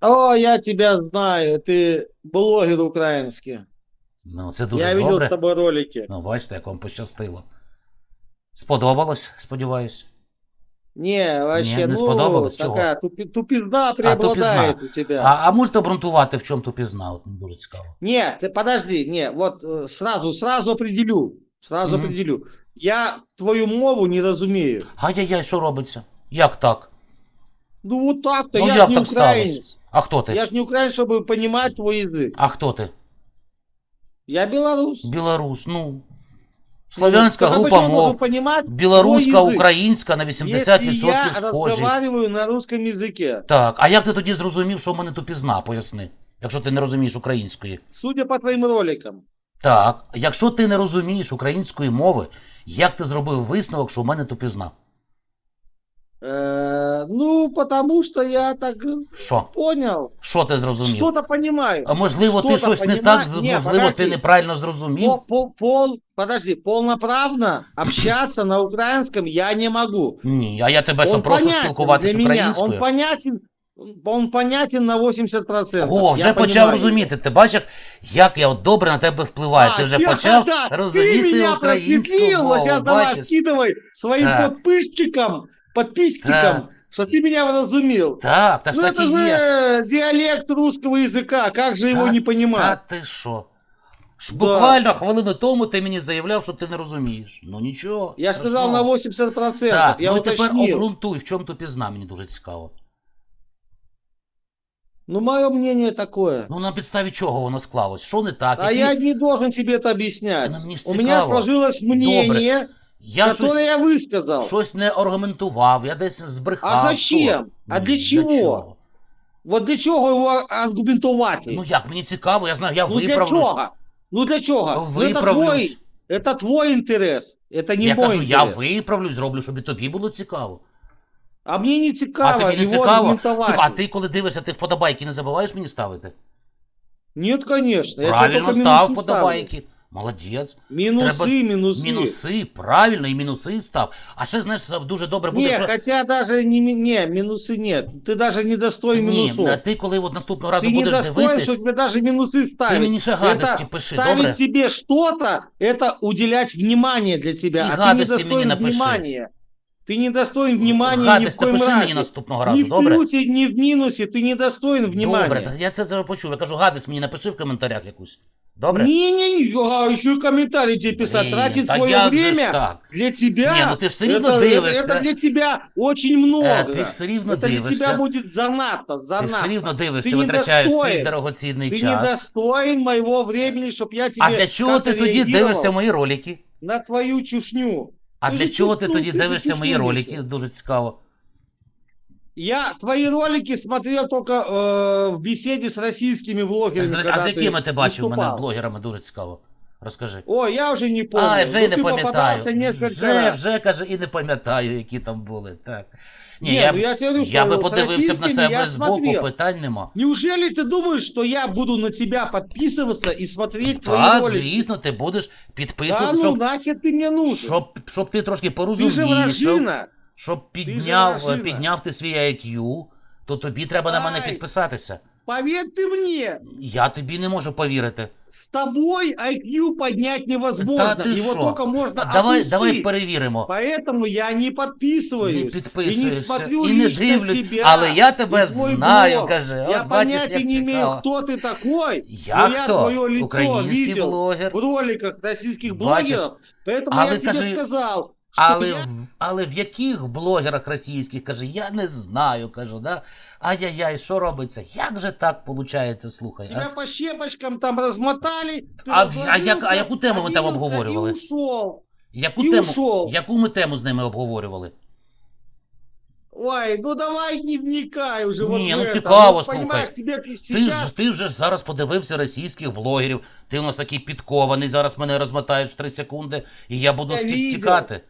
О, я тебя знаю, ты блогер украинский. Ну, це дуже я видел добре. с тобой ролики. Ну, бачите, як вам пощастило. Сподобалось, сподіваюсь. Не, вообще, Не, не ну, сподобалось? Чего? такая тупи- тупизна преобладает у тебя. А, а можете обґрунтувати, в чому тупізна? От мені дуже цікаво. Не, ты подожди, не, вот э, сразу, сразу определю, сразу Мгм. определю. Я твою мову не разумею. Ай-яй-яй, що робиться? Як так? Ну вот так-то, Ну, я як ж не так украинец. сталося? А хто ти? Я же не украинец, чтобы понимать твой язык. А хто ти? Я белорус. Білорус, ну. Слов'янська Так а група почему мов. должен понимать Білоруська, твой язык? українська на Если 80% я схожі. разговариваю на русском языке, Так, а як ти тоді зрозумів, що в мене тупізна, поясни, якщо ти не розумієш української? судя по твоим роликам, Так, якщо ти не розумієш української мови, як ти зробив висновок, що в мене тупізна? э, ну, потому что я так Що? понял, Що ти зрозумів? что-то понимаю. А можливо, ти Що-то щось не понімаю- так, з- Ні, можливо, ти подожди. неправильно зрозумів. Пол, пол, пол- подожди, полноправно общаться на украинском я не могу. Ні, а я тебе що Он прошу понятен спілкуватися для меня, он українською. понятен, он понятен на 80%. О, вже я почав понимаю. розуміти. Ти бачиш, як, як я от добре на тебе впливаю. А, ти вже тихо, почав да, ты розуміти меня українську просветлил, вот мову. сейчас давай Бачиш? скидывай своим Так. подписчикам, подписчикам, Так. что ты меня вразумил. Так, так ж Ну так это і же є. э, диалект русского языка, как же его Та- не Та понимать? ти що? Ж Да. Буквально хвилину тому ти мені заявляв, що ти не розумієш. Ну нічого. Я же сказал страшного. на 80%, Так, я ну і тепер уточнил. обґрунтуй, в чому тупізна, мені дуже цікаво. Ну мое мнение такое. Ну на підставі чого воно склалось? Що не так? А Які- я не должен тебе это объяснять. Ну, мне ж У меня цікаво. сложилось мнение, я которое щось, я высказал. щось не аргументував, я десь збрехав. А зачем? Що? А Ні, для чего? Вот для чего его аргументовать? Ну як, мені цікаво, я знаю, я Ну для виправлюсь. чего? Ну для чего? Ну, это Виправлюсь. твой, это твой интерес. Это не я мой кажу, я интерес. виправлюсь, зроблю, щоб і тобі було цікаво. А мне не А цікаво тобі не его цікаво? аргументовать. Слухай, а ти коли дивишся, ти вподобайки не забуваєш мені ставити? Нет, конечно. Я тебе Правильно только став минусы вподобайки. Молодець. ставлю. Минусы, Треба минусы. Мінуси, правильно, і мінуси став. А ще, знаєш, дуже добре буде, Не, якщо... хотя даже не, ми- не, минусы нет. Ты даже не достоин Ні, минусов. а ти коли от наступного разу Ты не будеш достоин, дивитись, что тебе даже минусы ти ставить. мені ще гадості Это пиши, ставить добре? себе что-то, это уделять внимание для тебя. И а ты не гадости мне достоин напиши. внимания. Ты не достоин внимания ни в Гадость коем напиши мені разе. наступного Ни разу, в добре? плюсе, ни в минусе ты не достоин внимания. Добре, та я це зараз почув. Я кажу, гадость мені напиши в коментарях якусь. Добре? Не-не-не, а еще и комментарий тебе писать, Блін, тратить та свое як же ж время так? для тебя. Ні, ну ти ж все рівно это, дивишся. это для тебя очень много. Е, ти ж все рівно это для тебя дивишся. будет занадто, Ти занадто. все рівно дивишся, Ти не витрачаєш свій достоин. дорогоцінний Ты час. недостоин моего времени, чтобы я тебе А для чого ти как-то тоді реагировал дивишся мої ролики? на твою чушню. А Ти для ж чого тут, ти ну, тоді ти ж дивишся чушню мої несеш. ролики? Дуже цікаво. Я твои ролики смотрел только э, в беседе с российскими блогерами. З- А когда з ты якими ти бачив мене з выступал. блогерами? Дуже цікаво. Розкажи. Ой, я уже не помню. А, вже й Ну, не ты пам'ятаю. попадался несколько Вже, раз. вже, каже, і не пам'ятаю, які там були. Так. Ні, Ні, я, ну я тебе говорю, я що би з подивився б на російськими себе я збоку, смотрел. питань нема. Неужели ты думаешь, что я буду на тебя подписываться и смотреть твои Так, ролики? звісно, ти будеш Да підписувати, ну щоб, нахер ты мне нужен? щоб, щоб ти трошки ты же порозумнішав, вражина. щоб підняв, вражина. підняв ти свій IQ, то тобі треба на мене Ай. підписатися. Поверь ты мне, Я тобі не можу повірити. с тобой IQ поднять невозможно. Та ти Его що? только можно А давай, опустить. давай перевіримо. Поэтому я не Не подписываюсь. и не підписуєшся смотрю і не лично дивлюсь, тебя але я тебе и твой знаю, блог. каже. Я От бачиш, понятия як не имею, цікаво. кто ты такой. Я но я хто? твое лицо Український видел блогер. в роликах российских Бачишь? блогеров. Поэтому Але я тебе кажи, сказал, что але, але в яких блогерах російських, каже, я не знаю, кажу, да? Ай-яй-яй, що робиться? Як же так виходить, слухай? тебя А? по щепочкам там размотали. Ты А а як- а яку тему ми там обговорювали? И ушел. Яку, і тему, ушов. яку ми тему з ними обговорювали? Ой, ну давай не вникай уже вот Не, ну цікаво, Ну, слухай. тебе Ти сейчас... ж, ти вже зараз подивився російських блогерів, ти у нас такий підкований, зараз мене розмотаєш в 3 секунди, і я буду Я тікати.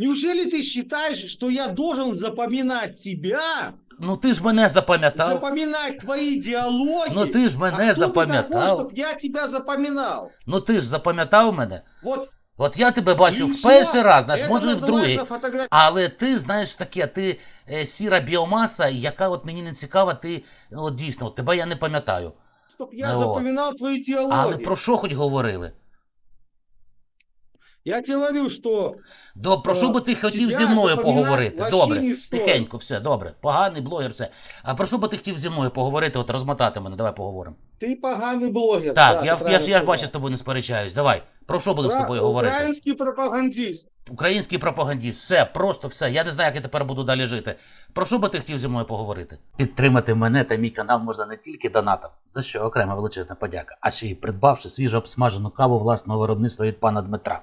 Неужели ты считаешь, что я должен запоминать тебя, Ну ти ж мене запам'ятав. запоминать твои диалоги? Ну ти ж а мене кто ты такой, запам'ятав. чтоб я тебя запоминал? Ну ти ж запам'ятав мене. Вот От я тебе бачу И в перший всё. раз, знаєш, Это може і в другий. называется фотография. Але ти знаєш таке, ти е, сіра біомаса, яка от мені не цікава, ти ну, от дійсно, от тебе я не пам'ятаю. Чтоб я Ну, запоминал твои диалоги. Але про що хоч говорили? Я тебе говорю, что До, про що би ти хотів тебя зі мною запоминать поговорити? вообще Добре, не стоит. тихенько, все, добре. Поганий блогер, все. А про що би ти хотів зі мною поговорити, от розмотати мене, давай поговоримо. ты поганый блогер. Так, Да, я, ты я, правильно ж- я ж сказал. бачу, з тобою не сперечаюсь. Давай. Про що будемо з Про- тобою говорити? Украинский пропагандист. Український пропагандіст, все, просто все. Я не знаю, як я тепер буду далі жити. Про що би ти хотів зі мною поговорити? Підтримати мене та мій канал можна не тільки донатом, за що окрема величезна подяка, а ще й придбавши свіжо обсмажену каву власного виробництва від пана Дмитра.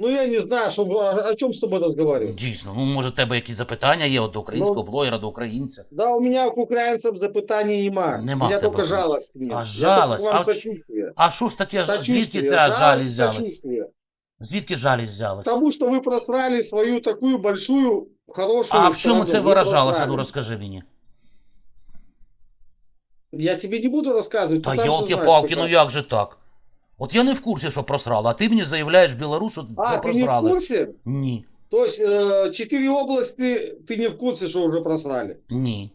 Ну, я не знаю, что, о, о чем с тобой разговаривать. Дійсно, ну може, в тебе якісь запитання є от до українського Ну, блогера, до українця. Да, у меня к украинцам запытаний нема. Нема у меня в тебе только вопросов. жалость к ним. А Я жалость? только к вам А в- сочувствие. А що ж таке, звідки Сочувствие, ця жалість взялась? сочувствие. Звідки жалість взялась? Потому что вы просрали свою такую большую, хорошую А в чому страну. це Вы виражалося? просрали. Ну розкажи мені. Я тебе не буду рассказывать. Та ты сам всё знаешь йолки-палки, ну прекрасно. як же так? От я не в курсі, що просрала, а ти мені заявляєш Білорусь, що А, це ты не в просрали. курсе? Ні, То есть э, четыре области ты не в курсе, что уже просрали? ні.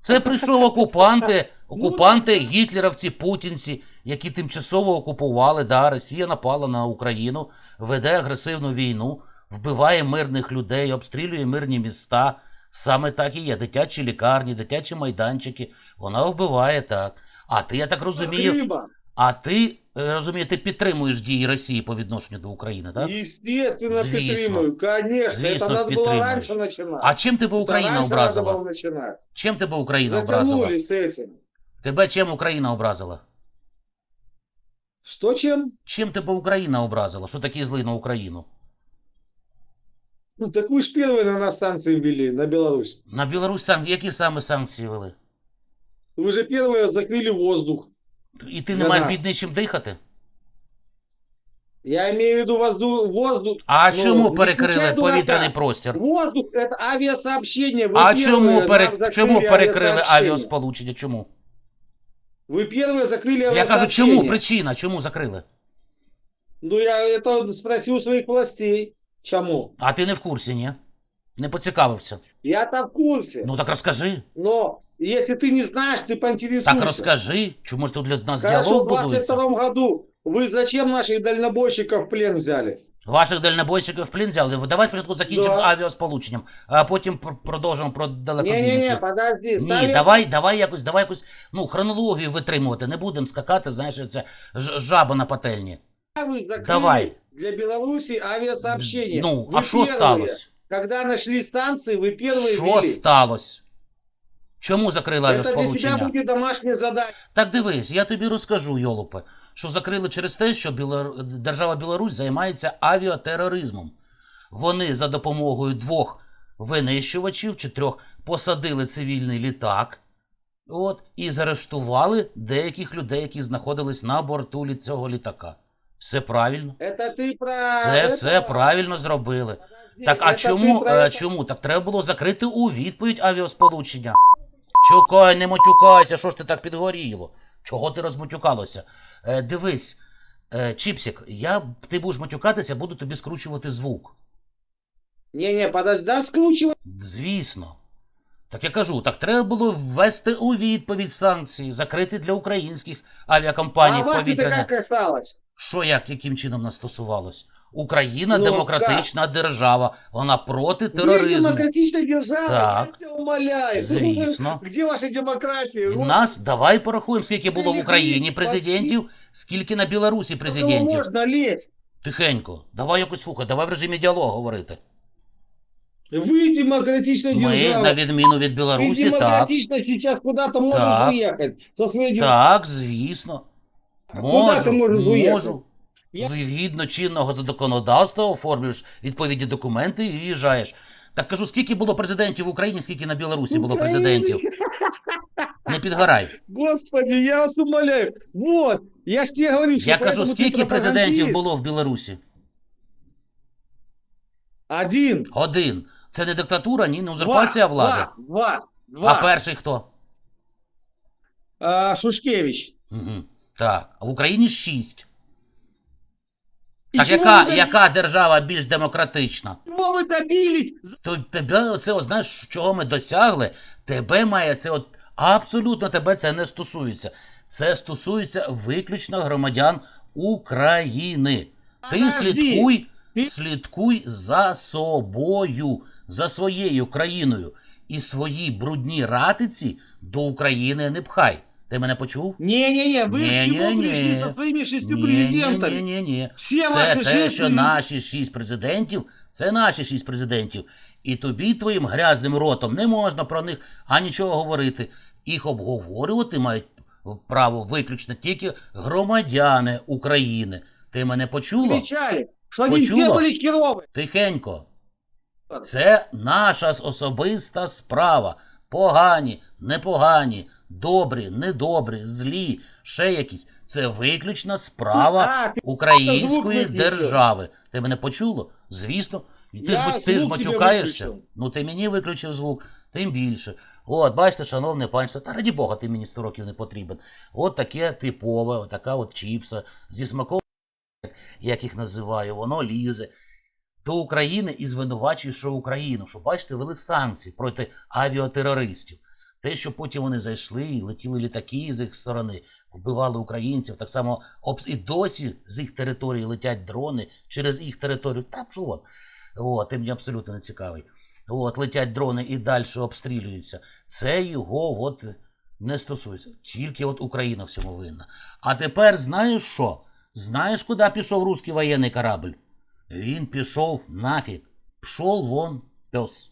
Це прийшов окупанти, окупанти, гітлерівці, путінці, які тимчасово окупували. Да, Росія напала на Україну, веде агресивну війну, вбиває мирних людей, обстрілює мирні міста. Саме так і є. Дитячі лікарні, дитячі майданчики. Вона вбиває так. А ти, я так розумію, Крыма. а ти е, розумію, ти підтримуєш дії Росії по відношенню до України, так? Естественно, Звісно. підтримую. Конечно, Звісно, это надо было підтримуєш. раньше начинать. А чим тебе Это Україна раньше образила? надо было начинать. Чим тебе Україна образила? Затянули с этим. Тебе чим Україна образила? Что чем? Чим тебе Україна образила? Що такий злий на Україну? Ну, так вы же первые на нас санкции ввели, на Беларусь. На Білорусь сан... які саме санкції вели? Вы же первые закрыли воздух. І ти не Для маєш нас. бідний чим дихати? Я имею в виду воздух, воздух. А Ну, чому не перекрили включай дурака. повітряний простір? Воздух – это авиасообщение. Вы А первые чому, нам пере... закрыли чому перекрили авиасообщение. авіасполучення? Чому? Вы первые закрыли Я кажу, авиасообщение. чому? Причина, чому закрили? Ну, я это спросил у своих властей. Чему? А ти не в курсі, ні? Не поцікавився. Я-то в курсе. Ну так розкажи. Но если ты не знаешь, ты поинтересуйся. Так розкажи. Чому ж тут для нас Хорошо, діалог в будується? 22 году вы зачем наших дальнобойщиков в плен взяли? Ваших дальнобойщиків в плен взяли. Давай спочатку закінчимо Да. з авіасполученням, а потім пр- продовжимо про Не-не-не, далекобійників. подожди. Ні, Совет- давай, давай якось, давай якось, ну, хронологію витримувати. Не будемо скакати, знаєш, це ж- жаба на пательні. Вы закрыли Давай. для Беларуси авиасообщение. Ну, Вы а що первые. сталося? Когда нашли санкции, вы первые Що ввели. сталося? Чому закрили Это для тебя авіасполучення? будет домашнее задание. Так дивись, я тобі розкажу, Йолопе, що закрили через те, що Білор... держава Білорусь займається авіатероризмом. Вони за допомогою двох винищувачів чи трьох посадили цивільний літак. От, і заарештували деяких людей, які знаходились на борту лі- цього літака. Все правильно. Это ты про... Це это- все правильно зробили. Подожди, Так, а это чому, ты про е, это- чому? Так треба було закрити у відповідь авіасполучення. Чукай, не матюкайся, що ж ти так підгоріло? Чого ти розматюкалося? Е, дивись, е, Чіпсік, я, ти будеш матюкатися, буду тобі скручувати звук. Не-не, подожди, да скручивай. Звісно. Так я кажу, так треба було ввести у відповідь санкції, закрити для українських авіакомпаній а вас повітряне. как касалось? Що як, яким чином нас стосувалось? Україна Ну, демократична держава, вона проти Вы тероризму. демократичная держава, Так. я тебя умоляю. Звісно. Где ваша демократия? І Вот нас давай порахуємо, скільки було в Ти Україні не президентів, скільки на Білорусі до кого президентів. можно лезть? Тихенько, давай якось слухай, давай в режимі діалогу говорити. Вы демократичная Ми, держава. на відміну від Ты Білорусі, так. демократично сейчас куда-то можешь Так. уехать со своей дем- Так, звісно. А куди ти можеш уїхати? можу. Згідно чинного законодавства оформлюєш відповідні документи і виїжджаєш. Так кажу, скільки було президентів в Україні, скільки на Білорусі було Сука, президентів. Не підгорай. Господи, я вас умоляю. Вот, я ж тебе говорю, что Я кажу, поэтому скільки президентів пропагандист. було в Білорусі? Один. Один. Це не диктатура, ні, не узурпація Два, влади. Два, два, два. А перший хто? А, Шушкевич. Угу. Так. А в Україні шість. Так яка, яка держава більш демократична? Чего вы добились? То тебе оце, о, знаєш, чого ми досягли? Тебе має це от абсолютно тебе це не стосується. Це стосується виключно громадян України. Ти Подожди. слідкуй, Ти- слідкуй за собою, за своєю країною. І свої брудні ратиці до України не пхай. Ти мене почув? Не-не-не, вы к чему Не-не-не. пришли со своими шестью Ні, президентами? ні, ні, ні. Все Це ваши те, шесть що президентов. наші шість президентів, це наші шість президентів. І тобі твоїм грязним ротом не можна про них а нічого говорити. Їх обговорювати мають право виключно тільки громадяни України. Ти мене почула? кричали, что они все Почула? были херовы. Тихенько. Це наша особиста справа. Погані, непогані, добрі, недобрі, злі, ще якісь. Це виключно справа А, української держави. Ти мене почуло? Звісно. І Ти Я ж, ти ж звук тебе матюкаєшся. виключив. Ну ти мені виключив звук, тим більше. От, бачите, шановне панство, та раді Бога, ти мені 100 років не потрібен. От таке типове, от така от чіпса зі смаком, як їх називаю, воно лізе до України і звинувачує, що Україну, що бачите, вели санкції проти авіатерористів. Те, що потім вони зайшли і летіли літаки з їх сторони, вбивали українців, так само і досі з їх території летять дрони через їх територію. Та вон. От, ти мені абсолютно не цікавий. От, летять дрони і далі обстрілюються. Це його от не стосується. Тільки от Україна всьому винна. А тепер знаєш що? Знаєш, куди пішов русський воєнний корабль? Він пішов нафіг. Пшов вон пес.